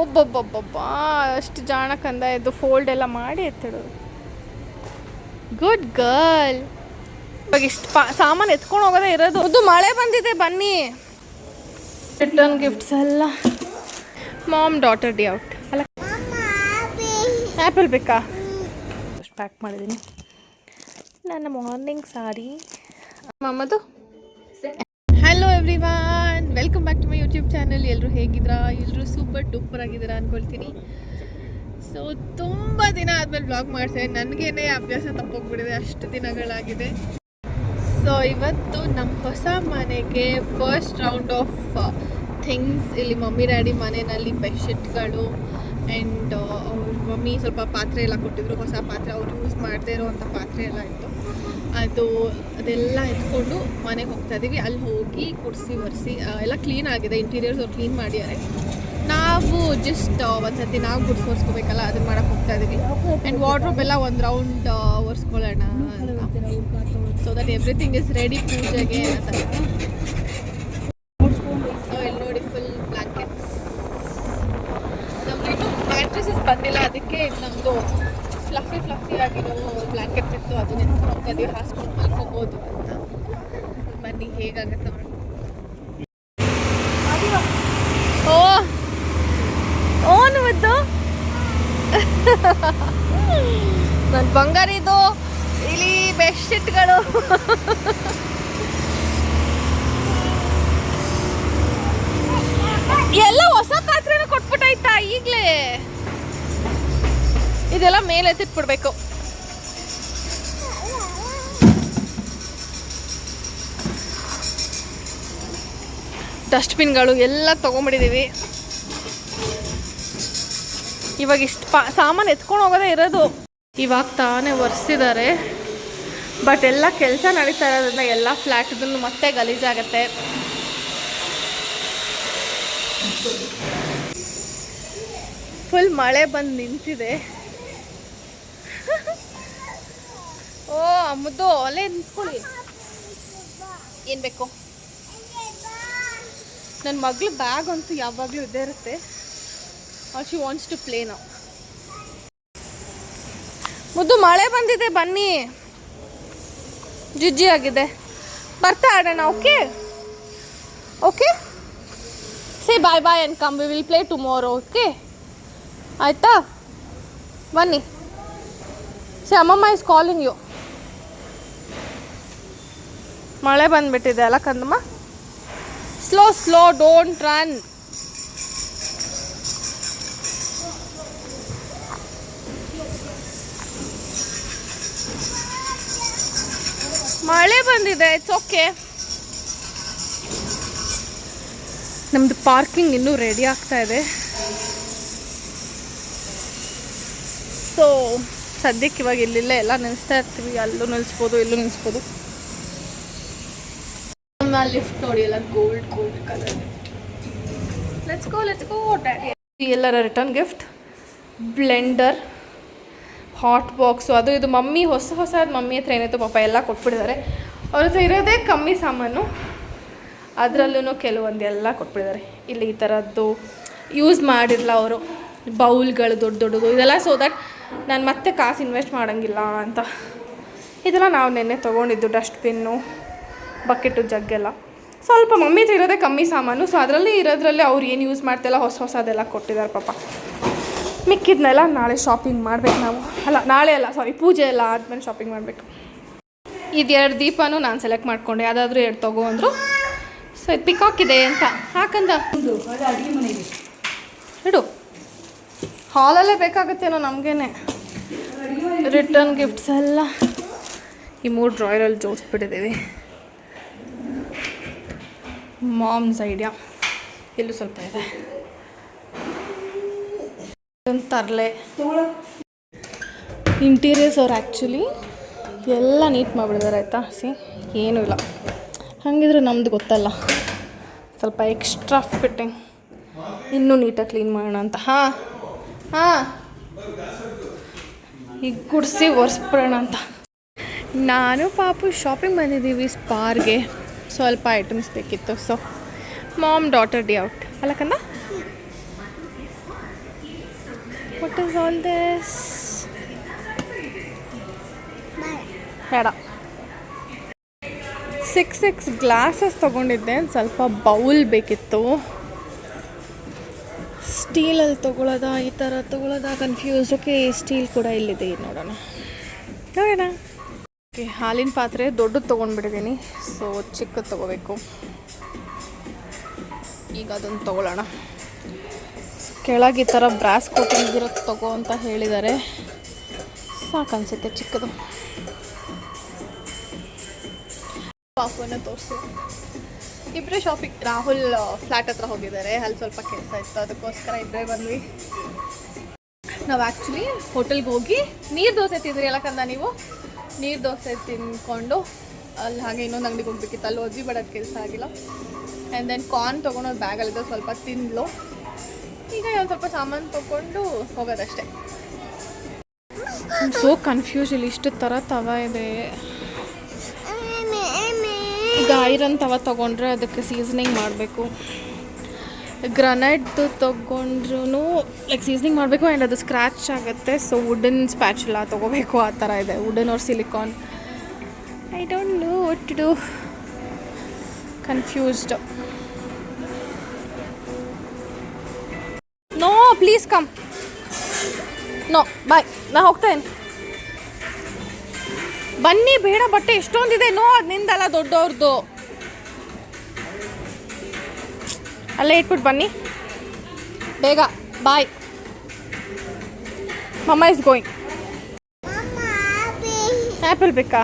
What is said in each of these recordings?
ಒಬ್ಬೊಬ್ಬೊಬ್ಬೊಬ್ಬ, ಅಷ್ಟು ಜಾಣ ಕಂದ ಇದು ಫೋಲ್ಡ್ ಎಲ್ಲ ಮಾಡಿ ಎತ್ತಿಡೋದು ಗುಡ್ ಗರ್ಲ್ ಇವಾಗ ಇಷ್ಟು ಪಾ, ಸಾಮಾನು ಎತ್ಕೊಂಡು ಹೋಗೋದೇ ಇರೋದು. ಅದು ಮಳೆ ಬಂದಿದೆ, ಬನ್ನಿ. ರಿಟರ್ನ್ ಗಿಫ್ಟ್ಸ್ ಎಲ್ಲ. ಮಾಮ್ ಡಾಟರ್ ಡಿ ಔಟ್ ಅಲ್ಲ. ಆ್ಯಪಲ್ ಬೇಕಾ? ಪ್ಯಾಕ್ ಮಾಡಿದ್ದೀನಿ. ನನ್ನ morning sorry ಮಮ್ಮದು hello every welcome back to my YouTube channel ಎಲ್ಲರೂ ಹೇಗಿದ್ದೀರಾ? ಎಲ್ಲರೂ ಸೂಪರ್ ಡೂಪರ್ ಆಗಿದ್ದೀರಾ ಅಂದ್ಕೊಳ್ತೀನಿ ಸೊ ತುಂಬ ದಿನ ಆದಮೇಲೆ ಬ್ಲಾಗ್ ಮಾಡ್ತೇನೆ. ನನಗೇನೆ ಅಭ್ಯಾಸ ತಪ್ಪೋಗ್ಬಿಟ್ಟಿದೆ. ಅಷ್ಟು ದಿನಗಳಾಗಿದೆ. ಸೊ ಇವತ್ತು ನಮ್ಮ ಹೊಸ ಮನೆಗೆ ಫಸ್ಟ್ ರೌಂಡ್ ಆಫ್ ಥಿಂಗ್ಸ್ ಇಲ್ಲಿ ಮಮ್ಮಿ, ಡ್ಯಾಡಿ ಮನೆಯಲ್ಲಿ ಬೆಡ್ಶೀಟ್ಗಳು ಆ್ಯಂಡ್ ಅವ್ರ ಮಮ್ಮಿ ಸ್ವಲ್ಪ ಪಾತ್ರೆ ಎಲ್ಲ ಕೊಟ್ಟಿದ್ರು. ಹೊಸ ಪಾತ್ರೆ ಅವ್ರು ಯೂಸ್ ಮಾಡದೇ ಇರೋವಂಥ ಪಾತ್ರೆ ಎಲ್ಲ ಇತ್ತು. ಅದು ಅದೆಲ್ಲ ಎತ್ಕೊಂಡು ಮನೆಗೆ ಹೋಗ್ತಾ ಇದ್ದೀವಿ. ಅಲ್ಲಿ ಹೋಗಿ ಕುಡಿಸಿ, ಒರೆಸಿ ಎಲ್ಲ ಕ್ಲೀನ್ ಆಗಿದೆ. ಇಂಟೀರಿಯರ್ಸ್ ಅವ್ರು ಕ್ಲೀನ್ ಮಾಡಿದ್ದಾರೆ. ನಾವು ಜಸ್ಟ್ ಒಂದ್ಸತಿ ನಾವು ಗುಡ್ಸ್ ಒರೆಸ್ಕೋಬೇಕಲ್ಲ ಅದನ್ನ ಮಾಡಕ್ಕೆ ಹೋಗ್ತಾ ಇದ್ದೀವಿ. ಆ್ಯಂಡ್ ವಾರ್ಡ್ರೋಬ್ ಎಲ್ಲ ಒಂದು round ಒರೆಸ್ಕೊಳ್ಳೋಣ so that everything is ready ಪೂಜೆಗೆ ಅಂತ ಸೊ ಇಲ್ಲಿ ನೋಡಿ ಫುಲ್ ಬ್ಲ್ಯಾಂಕೆಟ್ಸ್ ನಮ್ದು ಇನ್ನೂ ಮ್ಯಾಟ್ರಸಸ್ ಬಂದಿಲ್ಲ ಅದಕ್ಕೆ ಇದು ನಮ್ಮದು ಫ್ಲಫಿ ಫ್ಲಫಿ ಆಗಿರೋ ಬ್ಲ್ಯಾಂಕೆಟ್ಸ್ ಇತ್ತು ಅದನ್ನ ಎತ್ಕೊಂಡು ಹೋಗ್ತಾ ಇದೀವಿ ಹಾಸ್ಕೊಂಡು ಮಲ್ಕೋಬೋದು ಅಂತ ಬನ್ನಿ ಹೇಗಾಗುತ್ತೆ ಓ. ಓನ್ ಮತ್ತು ನನ್ನ ಬಂಗಾರಿದು ಇಲ್ಲಿ ಬೆಡ್ಶೀಟ್ಗಳು. ಎಲ್ಲ ಹೊಸ ಪಾತ್ರೆನ ಕೊಟ್ಬಿಟ್ಟಾಯ್ತಾ ಈಗಲೇ. ಇದೆಲ್ಲ ಮೇಲೆ ಎತ್ತಿಟ್ಬಿಡ್ಬೇಕು ಡಸ್ಟ್ಬಿನ್ಗಳು ಎಲ್ಲ ತೊಗೊಂಬಿಟ್ಟಿದ್ದೀವಿ. ಇವಾಗ ಇಷ್ಟು ಪಾ, ಸಾಮಾನು ಎತ್ಕೊಂಡು ಹೋಗೋದೇ ಇರೋದು. ಇವಾಗ ತಾನೇ ಒರೆಸಿದ್ದಾರೆ. ಬಟ್ ಎಲ್ಲ ಕೆಲಸ ನಡೀತಾ ಇರೋದ್ರಿಂದ ಎಲ್ಲ ಫ್ಲ್ಯಾಟ್ದನ್ನು ಮತ್ತೆ ಗಲೀಜಾಗತ್ತೆ. ಫುಲ್ ಮಳೆ ಬಂದು ನಿಂತಿದೆ. ಓ, ಅಮ್ಮದು ಅಲ್ಲೇ ನಿಂತ್ಕೊಳ್ಳಿ. ಏನು ಬೇಕು? ನನ್ನ ಮಗಳು ಬ್ಯಾಗ್ ಅಂತೂ ಯಾವಾಗಲೂ ಇದ್ದೇ ಇರುತ್ತೆ. ಆ ಶಿ ವಾಂಟ್ಸ್ ಟು ಪ್ಲೇ ನಾವು ಮುದ್ದು ಮಳೆ ಬಂದಿದೆ ಬನ್ನಿ. ಜುಜ್ಜಿ ಆಗಿದೆ. ಬರ್ತಾ ಆಡೋಣ okay okay say bye bye and come we will play tomorrow okay ಆಯಿತಾ? ಬನ್ನಿ. ಸೇ ಅಮ್ಮಮ್ಮ ಇಸ್ ಕಾಲಿಂಗ್ ಯು ಮಳೆ ಬಂದ್ಬಿಟ್ಟಿದೆ ಅಲ್ಲ ಕಂದಮ್ಮ? ಸ್ಲೋ ಸ್ಲೋ ಡೋಂಟ್ ರನ್ ಮಳೆ ಬಂದಿದೆ ಇಟ್ಸ್ ಓಕೆ ನಮ್ದು ಪಾರ್ಕಿಂಗ್ ಇನ್ನೂ ರೆಡಿ ಆಗ್ತಾ ಇದೆ. ಸೊ ಸದ್ಯಕ್ಕೆ ಇವಾಗ ಇಲ್ಲಿಲ್ಲೇ ಎಲ್ಲ ನಿಲ್ಲಿಸ್ತಾ ಇರ್ತೀವಿ, ಅಲ್ಲೂ ನಿಲ್ಲಿಸ್ಬೋದು ಇಲ್ಲೂ ನಿಲ್ಲಿಸ್ಬೋದು ಲಿಫ್ಟ್ ಎಲ್ಲ gold gold colour let's go let's go ಎಲ್ಲರ return gift blender hot box ಅದು ಇದು ಮಮ್ಮಿ, ಹೊಸ ಹೊಸ ಮಮ್ಮಿ ಹತ್ರ ಏನಾಯ್ತು ಪಾಪ ಎಲ್ಲ ಕೊಟ್ಬಿಟ್ಟಿದ್ದಾರೆ. ಅವ್ರ ಹತ್ರ ಇರೋದೇ ಕಮ್ಮಿ ಸಾಮಾನು. ಅದರಲ್ಲೂ ಕೆಲವೊಂದು ಎಲ್ಲ ಕೊಟ್ಬಿಟ್ಟಿದ್ದಾರೆ. ಇಲ್ಲಿ ಈ ಥರದ್ದು ಯೂಸ್ ಮಾಡಿರಲ್ಲ ಅವರು. ಬೌಲ್ಗಳು ದೊಡ್ಡ ದೊಡ್ಡದು, ಇದೆಲ್ಲ ಸೊ ದಟ್ ನಾನು ಮತ್ತೆ ಕಾಸು ಇನ್ವೆಸ್ಟ್ ಮಾಡೋಂಗಿಲ್ಲ ಅಂತ. ಇದೆಲ್ಲ ನಾವು ನೆನ್ನೆ ತೊಗೊಂಡಿದ್ದು ಡಸ್ಟ್ಬಿನ್ನು ಬಕೆಟು ಜಗ್ಗೆಲ್ಲ ಸ್ವಲ್ಪ ಮಮ್ಮಿ ಹತ್ರ ಇರೋದೇ ಕಮ್ಮಿ ಸಾಮಾನು. ಸೊ ಅದರಲ್ಲಿ ಇರೋದ್ರಲ್ಲಿ ಅವ್ರು ಏನು ಯೂಸ್ ಮಾಡ್ತಿಲ್ಲ, ಹೊಸ ಹೊಸದೆಲ್ಲ ಕೊಟ್ಟಿದ್ದಾರೆ ಪಾಪ. ಮಿಕ್ಕಿದ್ನೆಲ್ಲ ನಾಳೆ ಶಾಪಿಂಗ್ ಮಾಡ್ಬೇಕು ನಾವು. ಅಲ್ಲ, ನಾಳೆ ಅಲ್ಲ ಸಾರಿ ಪೂಜೆ ಎಲ್ಲ ಆದ್ಮೇಲೆ ಶಾಪಿಂಗ್ ಮಾಡಬೇಕು. ಇದು ಎರಡು ದೀಪನೂ ನಾನು ಸೆಲೆಕ್ಟ್ ಮಾಡಿಕೊಂಡೆ. ಯಾವುದಾದ್ರೂ ಎರಡು ತಗೋ ಅಂದರು. ಸೊ ಇದು ಪಿಕಾಕ್ ಇದೆ ಅಂತ. ಹಾಕಂದ? ಇಡು. ಹಾಲಲ್ಲೇ ಬೇಕಾಗುತ್ತೇನೋ ನಮಗೇನೆ. ರಿಟರ್ನ್ ಗಿಫ್ಟ್ಸ್ ಎಲ್ಲ. ಈ ಮೂರು ಡ್ರಾಯರಲ್ಲಿ ಜೋಡಿಸ್ಬಿಟ್ಟಿದ್ದೀವಿ. ಮಾಮ್ಸ್ ಐಡಿಯಾ ಇಲ್ಲೂ ಸ್ವಲ್ಪ ಇದೆ. ತರಲೆ. ಇಂಟೀರಿಯರ್ಸ್ ಅವ್ರು ಆ್ಯಕ್ಚುಲಿ ಎಲ್ಲ ನೀಟ್ ಮಾಡಿಬಿಡಿದಾರೆ ಆಯಿತಾ? ಸಿ, ಏನೂ ಇಲ್ಲ. ಹಾಗಿದ್ರೆ ನಮ್ದು ಗೊತ್ತಲ್ಲ. ಸ್ವಲ್ಪ ಎಕ್ಸ್ಟ್ರಾ ಫಿಟ್ಟಿಂಗ್ ಇನ್ನೂ ನೀಟಾಗಿ ಕ್ಲೀನ್ ಮಾಡೋಣ ಅಂತ. ಹಾಂ ಹಾಂ. ಈಗ ಗುಡಿಸಿ ಒರೆಸ್ಬಿಡೋಣ ಅಂತ. ನಾನು ಪಾಪು ಶಾಪಿಂಗ್ ಬಂದಿದ್ದೀವಿ ಸ್ಪಾರ್ಗೆ ಸ್ವಲ್ಪ ಐಟಮ್ಸ್ ಬೇಕಿತ್ತು. So mom daughter D out ಅಲ್ಲ ಕಂದ ವಾಟ್ ಇಸ್ ಆಲ್ ದಿಸ್ ಬೇಡ. ಸಿಕ್ಸ್ ಸಿಕ್ಸ್ ಗ್ಲಾಸಸ್ ತೊಗೊಂಡಿದ್ದೆ. ಸ್ವಲ್ಪ ಬೌಲ್ ಬೇಕಿತ್ತು. ಸ್ಟೀಲಲ್ಲಿ ತೊಗೊಳೋದ, ಈ ಥರ ತೊಗೊಳೋದ ಕನ್ಫ್ಯೂಸ್ ಓಕೆ ಸ್ಟೀಲ್ ಕೂಡ ಇಲ್ಲಿದೆ, ನೋಡೋಣ. ನೋಡೋಣ. ಓಕೆ, ಹಾಲಿನ ಪಾತ್ರೆ ದೊಡ್ಡದು ತೊಗೊಂಡ್ಬಿಟ್ಟಿದ್ದೀನಿ. ಸೊ ಚಿಕ್ಕದು ತೊಗೋಬೇಕು. ಈಗ ಅದನ್ನು ತೊಗೊಳ್ಳೋಣ. ಕೆಳಗೆ ಈ ಥರ ಬ್ರಾಸ್ ಕೋಟಿಂಗ್ ಇರೋದು ತಗೋ ಅಂತ ಹೇಳಿದ್ದಾರೆ. ಸಾಕನ್ಸುತ್ತೆ ಚಿಕ್ಕದು. ಪಾಪನ ತೋರಿಸಿ. ಇಬ್ಬರೇ ಶಾಪಿಗೆ ರಾಹುಲ್ ಫ್ಲ್ಯಾಟ್ ಹತ್ರ ಹೋಗಿದ್ದಾರೆ. ಅಲ್ಲಿ ಸ್ವಲ್ಪ ಕೆಲಸ ಇತ್ತು. ಅದಕ್ಕೋಸ್ಕರ ಇಬ್ಬರೇ ಬಂದ್ವಿ. ನಾವು ಆ್ಯಕ್ಚುಲಿ ಹೋಟೆಲ್ಗೆ ಹೋಗಿ ನೀರು ದೋಸೆ ತಿಂದ್ರಿ ಎಲ್ಲ ಕಂದ ನೀವು? ನೀರು ದೋಸೆ ತಿನ್ಕೊಂಡು ಅಲ್ಲಿ ಹಾಗೆ ಇನ್ನೊಂದು ಅಂಗಡಿಗೆ ಹೋಗ್ಬೇಕಿತ್ತು. ಅಲ್ಲಿ ಬಟ್ ಅದು ಕೆಲಸ ಆಗಿಲ್ಲ. ಆ್ಯಂಡ್ ದೆನ್ ಕಾರ್ನ್ ತೊಗೊಂಡು ಬ್ಯಾಗಲ್ಲಿದ್ದು ಸ್ವಲ್ಪ ತಿಂದ್ಲು. ಈಗ ಒಂದು ಸ್ವಲ್ಪ ಸಾಮಾನು ತೊಗೊಂಡು ಹೋಗೋದಷ್ಟೇ. ಸೋ ಕನ್ಫ್ಯೂಸ್ ಇಲ್ಲಿ ಇಷ್ಟು ಥರ ತವ ಇದೆ. ಈಗ ಐರನ್ ತವ ತೊಗೊಂಡ್ರೆ ಅದಕ್ಕೆ ಸೀಸನಿಂಗ್ ಮಾಡಬೇಕು. ಗ್ರನೈಟ್ದು ತೊಗೊಂಡ್ರು ಲೈಕ್ ಸೀಸನಿಂಗ್ ಮಾಡಬೇಕು ಆ್ಯಂಡ್ ಅದು ಸ್ಕ್ರ್ಯಾಚ್ ಆಗುತ್ತೆ. ಸೊ ವುಡನ್ ಸ್ಪ್ಯಾಚುಲ ತೊಗೋಬೇಕು ಆ ಥರ ಇದೆ. Wooden or silicone I don't know what to do confused no please come no bye ನಾ ಹೋಗ್ತೇನೆ ಬನ್ನಿ, ಬೇಡ, ಬಟ್ಟೆ ಎಷ್ಟೊಂದಿದೆ. ನೋ ಅದು ನಿಂದಲ್ಲ ದೊಡ್ಡವ್ರದ್ದು ಅಲ್ಲೇ ಇಟ್ಬಿಟ್ಟು ಬನ್ನಿ. ಬೇಗ, ಬಾಯ್. ಮಮ್ಮ ಇಸ್ ಗೋಯಿಂಗ್ ಆ್ಯಪಲ್ ಬೇಕಾ?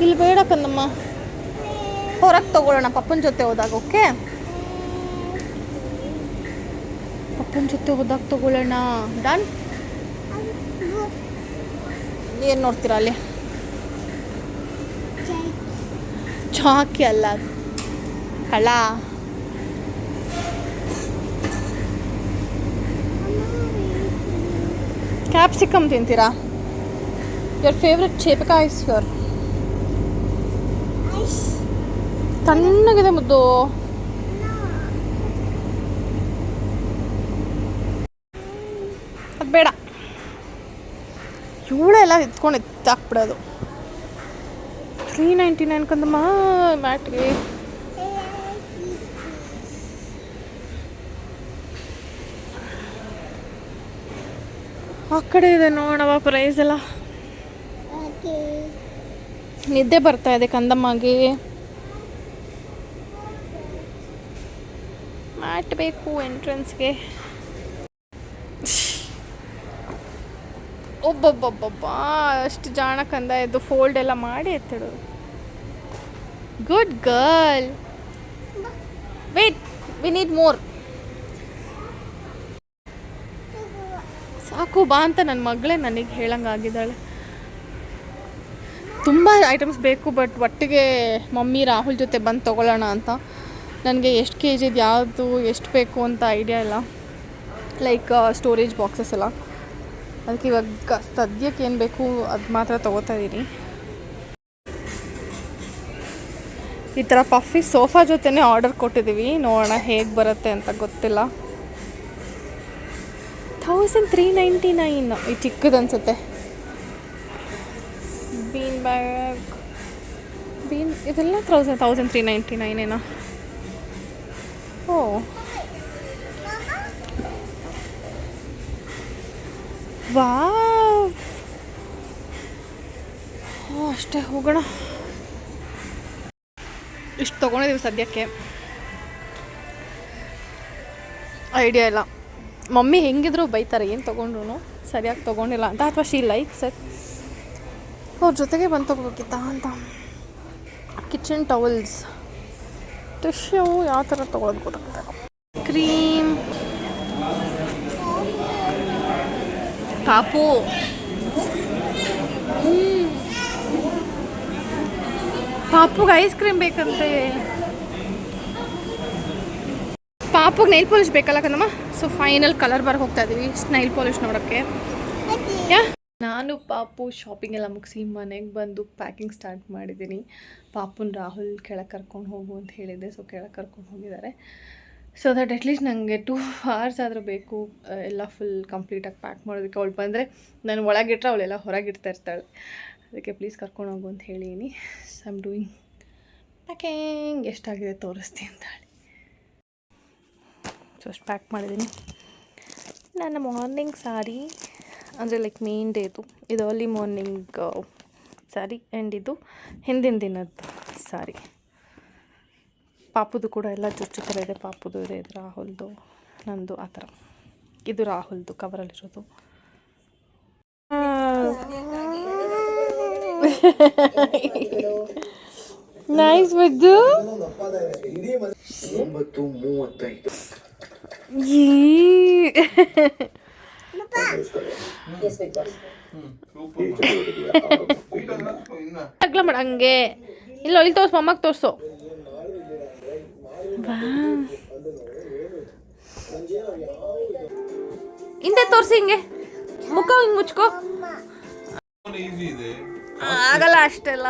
ಇಲ್ಲಿ ಬೇಡ ಕಂದಮ್ಮ ಹೊರಗೆ ತಗೊಳ್ಳೋಣ, ಪಪ್ಪನ ಜೊತೆ ಹೋದಾಗ, ಓಕೆ? ಪಪ್ಪನ ಜೊತೆ ಹೋದಾಗ ತಗೊಳ್ಳೋಣ. ಡನ್? ಏನು ನೋಡ್ತೀರಾ ಅಲ್ಲಿ? ಚಾಕಿ ಅಲ್ಲ ಅದು. ಕಳ್ಳ ಕ್ಯಾಪ್ಸಿಕಮ್ ತಿಂತೀರಾ? ಯರ್ ಫೇವ್ರೆಟ್ ಚೇಪಕ ಐಸ್ ಯೋರ್ ತಣ್ಣಗಿದೆ ಮುದ್ದು. ಅದು ಬೇಡ. ಇವಳೆಲ್ಲ ಎತ್ಕೊಂಡು ಎತ್ತಾಕ್ಬಿಡೋದು. ತ್ರೀ ನೈಂಟಿ ನೈನ್ ಕಂದಮ್ಮ, ಮ್ಯಾಟ್ಗೆ. ಆ ಕಡೆ ಇದೆ ನೋಡವ ಪ್ರೈಸ್ ಎಲ್ಲ. ನಿದ್ದೆ ಬರ್ತಾ ಇದೆ ಕಂದಮ್ಮಗೆ. ಮಾಡಬೇಕು ಬೇಕು ಎಂಟ್ರೆನ್ಸ್ಗೆ ಒಬ್ಬೊಬ್ಬೊಬ್ಬೊಬ್ಬ ಅಷ್ಟು ಜಾಣ ಕಂದ ಇದು ಫೋಲ್ಡ್ ಎಲ್ಲ ಮಾಡಿ ಎತ್ತಿಡು. Good girl wait we need more ಸಾಕು ಬಾ ಅಂತ ನನ್ನ ಮಗಳೇ ನನಗೆ ಹೇಳಂಗಾಗಿದ್ದಾಳೆ. ತುಂಬ ಐಟಮ್ಸ್ ಬೇಕು ಬಟ್ ಒಟ್ಟಿಗೆ ಮಮ್ಮಿ ರಾಹುಲ್ ಜೊತೆ ಬಂದು ತೊಗೊಳ್ಳೋಣ ಅಂತ. ನನಗೆ ಎಷ್ಟು ಕೆ ಜಿದು ಯಾವುದು, ಎಷ್ಟು ಬೇಕು ಅಂತ ಐಡಿಯಾ ಇಲ್ಲ. ಲೈಕ್ ಸ್ಟೋರೇಜ್ ಬಾಕ್ಸಸ್ ಎಲ್ಲ. ಅದಕ್ಕೆ ಇವಾಗ ಸದ್ಯಕ್ಕೆ ಏನು ಬೇಕು ಅದು ಮಾತ್ರ ತೊಗೋತಾ ಇದ್ದೀನಿ ಈ ಥರ ಪಫಿ ಸೋಫಾ ಜೊತೆನೇ ಆರ್ಡರ್ ಕೊಟ್ಟಿದ್ದೀವಿ ನೋಡೋಣ ಹೇಗೆ ಬರುತ್ತೆ ಅಂತ ಗೊತ್ತಿಲ್ಲ. ಥೌಸಂಡ್ ತ್ರೀ ನೈಂಟಿ ನೈನ್ ಈ ಚಿಕ್ಕದು ಅನಿಸುತ್ತೆ. ಬೀನ್ ಬ್ಯಾಗ್ ಬೀನ್ ಇದೆಲ್ಲ thousand thousand three ninety nine ಏನೋ. ಓ. ಓ ಅಷ್ಟೇ ಹೋಗೋಣ. ಇಷ್ಟು ತೊಗೊಂಡಿದ್ದೀವಿ ಸದ್ಯಕ್ಕೆ. ಐಡಿಯಾ ಇಲ್ಲ. ಮಮ್ಮಿ ಹೆಂಗಿದ್ರು ಬೈತಾರೆ ಏನು ತೊಗೊಂಡ್ರು ಸರಿಯಾಗಿ ತೊಗೊಂಡಿಲ್ಲ ಅಂತ ಅಥವಾ ಶಿ ಲೈಕ್ ಸರ್ ಅವ್ರ ಜೊತೆಗೆ ಬಂದು ತೊಗೋಬೇಕಿತ್ತ ಅಂತ. ಕಿಚನ್ ಟವಲ್ಸ್ ಟಿಶ್ಯೂ ಯಾವ ಥರ ತೊಗೊಳೋದು ಗೊತ್ತಾಗ್ತದೆ ಕ್ರೀಮ್ ಪಾಪು ಪಾಪುಗೆ ಐಸ್ ಕ್ರೀಮ್ ಬೇಕಂತೆ. ಪಾಪುಗೆ ನೈಲ್ ಪಾಲಿಶ್ ಬೇಕಲ್ಲ ಕಣಮ್ಮ? ಸೊ ಫೈನಲ್ ಕಲರ್ ಬರ್ ಹೋಗ್ತಾ ಇದೀವಿ ಸ್ನೈಲ್ ಪಾಲಿಶ್ ನೋಡೋಕ್ಕೆ. ನಾನು ಪಾಪು ಶಾಪಿಂಗ್ ಎಲ್ಲ ಮುಗಿಸಿ ಮನೆಗೆ ಬಂದು ಪ್ಯಾಕಿಂಗ್ ಸ್ಟಾರ್ಟ್ ಮಾಡಿದ್ದೀನಿ. ಪಾಪುನ ರಾಹುಲ್ ಕೆಳಗೆ ಕರ್ಕೊಂಡು ಹೋಗು ಅಂತ ಹೇಳಿದ್ದೆ ಸೊ ಕೆಳಗೆ ಕರ್ಕೊಂಡು ಹೋಗಿದ್ದಾರೆ. ಸೊ ದಟ್ ಅಟ್ಲೀಸ್ಟ್ ನನಗೆ ಟೂ ಅವರ್ಸ್ ಆದರೂ ಬೇಕು ಎಲ್ಲ ಫುಲ್ ಕಂಪ್ಲೀಟಾಗಿ ಪ್ಯಾಕ್ ಮಾಡೋದಕ್ಕೆ. ಅವಳು ಬಂದರೆ ನಾನು ಒಳಗಿಟ್ರೆ ಅವಳೆಲ್ಲ ಹೊರಗಿಡ್ತಾ ಇರ್ತಾಳೆ. ಅದಕ್ಕೆ ಪ್ಲೀಸ್ ಕರ್ಕೊಂಡು ಹೋಗು ಅಂತ ಹೇಳಿನಿ ಸೊ ಐಮ್ ಡೂಯಿಂಗ್ ಪ್ಯಾಕಿಂಗ್ ಎಷ್ಟಾಗಿದೆ ತೋರಿಸ್ತೀನಿ ಅಂತ ಹೇಳಿ. ಸೊ ಅಷ್ಟು ಪ್ಯಾಕ್ ಮಾಡಿದ್ದೀನಿ ನನ್ನ ಮಾರ್ನಿಂಗ್ ಸಾರಿ ಅಂದರೆ ಲೈಕ್ ಮೇನ್ ಡೇದು ಇದು ಅರ್ಲಿ ಮಾರ್ನಿಂಗ್ ಸ್ಯಾರಿ ಆ್ಯಂಡ್ ಇದು ಹಿಂದಿನ ದಿನದ್ದು ಸಾರಿ ಪಾಪುದು ಕೂಡ ಎಲ್ಲ ಚುಚ್ಚು ಥರ ಇದೆ ಪಾಪುದು ಇದೆ ಇದು ರಾಹುಲ್ದು ನಂದು ಆ ಥರ ಇದು ರಾಹುಲ್ದು ಕವರಲ್ಲಿರೋದು ನೈಸ್ ಬಿದ್ದು ಒಂಬತ್ತು ಮೂವತ್ತೈದು. ಈ ಅಗ್ಲ ಮಾಡ ಹಂಗೆ ಇಲ್ಲ ಇಲ್ಲಿ ತೋರ್ಸು ಮಮ್ಮಕ್ಕೆ ತೋರಿಸು ಹಿಂದೆ ತೋರಿಸಿ ಹಿಂಗೆ ಮುಖ ಹಿಂಗೆ ಮುಚ್ಕೋ ಆಗಲ್ಲ ಅಷ್ಟೆಲ್ಲ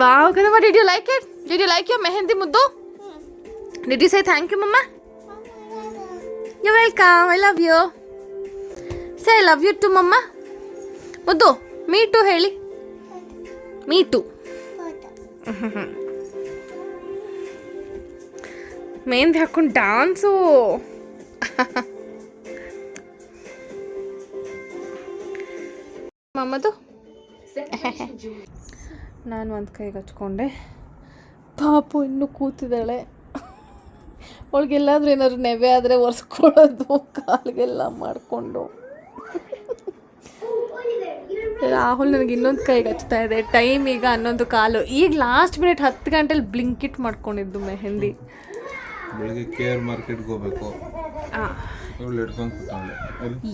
wow ಕದಮ್ಮ did you like it did you like your mehndi ಮುದ್ದು ಡಿಡ್ ಥ್ಯಾಂಕ್ ಯು ಮಮ್ಮ you welcome I love you say I love you too ಮಮ್ಮ ಮುದ್ದು ಮೀ ಟು ಹೇಳಿ ಮೀ ಟು ಮೆಹಂದಿ ಹಾಕೊಂಡು ಡಾನ್ಸು ಮಮ್ಮದು ನಾನು ಒಂದು ಕೈಗೆ ಹಚ್ಕೊಂಡೆ ಪಾಪು ಇನ್ನೂ ಕೂತಿದ್ದಾಳೆ. ಅವಳಿಗೆಲ್ಲಾದ್ರೂ ಏನಾದ್ರು ನೆವೆ ಆದರೆ ಒರೆಸ್ಕೊಳ್ಳೋದು ಕಾಲಿಗೆಲ್ಲ ಮಾಡಿಕೊಂಡು. ರಾಹುಲ್ ನನಗೆ ಇನ್ನೊಂದು ಕೈಗೆ ಹಚ್ತಾ ಇದೆ. ಟೈಮ್ ಈಗ ಹನ್ನೊಂದು ಕಾಲು. ಈಗ ಲಾಸ್ಟ್ ಮಿನಿಟ್ ಹತ್ತು ಗಂಟೆಲಿ ಬ್ಲಿಂಕಿಟ್ ಮಾಡ್ಕೊಂಡಿದ್ದು ಮೆಹಂದಿ. ಬೆಳಿಗ್ಗೆ ಕೇರ್ ಮಾರ್ಕೆಟ್ಗೆ ಹೋಗ್ಬೇಕು.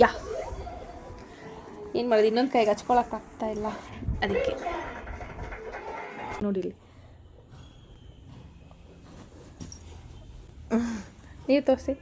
ಯಾ. ಏನು ಮಾಡೋದು? ಇನ್ನೊಂದು ಕೈಗೆ ಹಚ್ಕೊಳಕ್ಕೆ ಆಗ್ತಾ ಇಲ್ಲ. ಅದಕ್ಕೆ. ನೋಡಿಲಿ ನೀವು ತೋರಿಸಿ.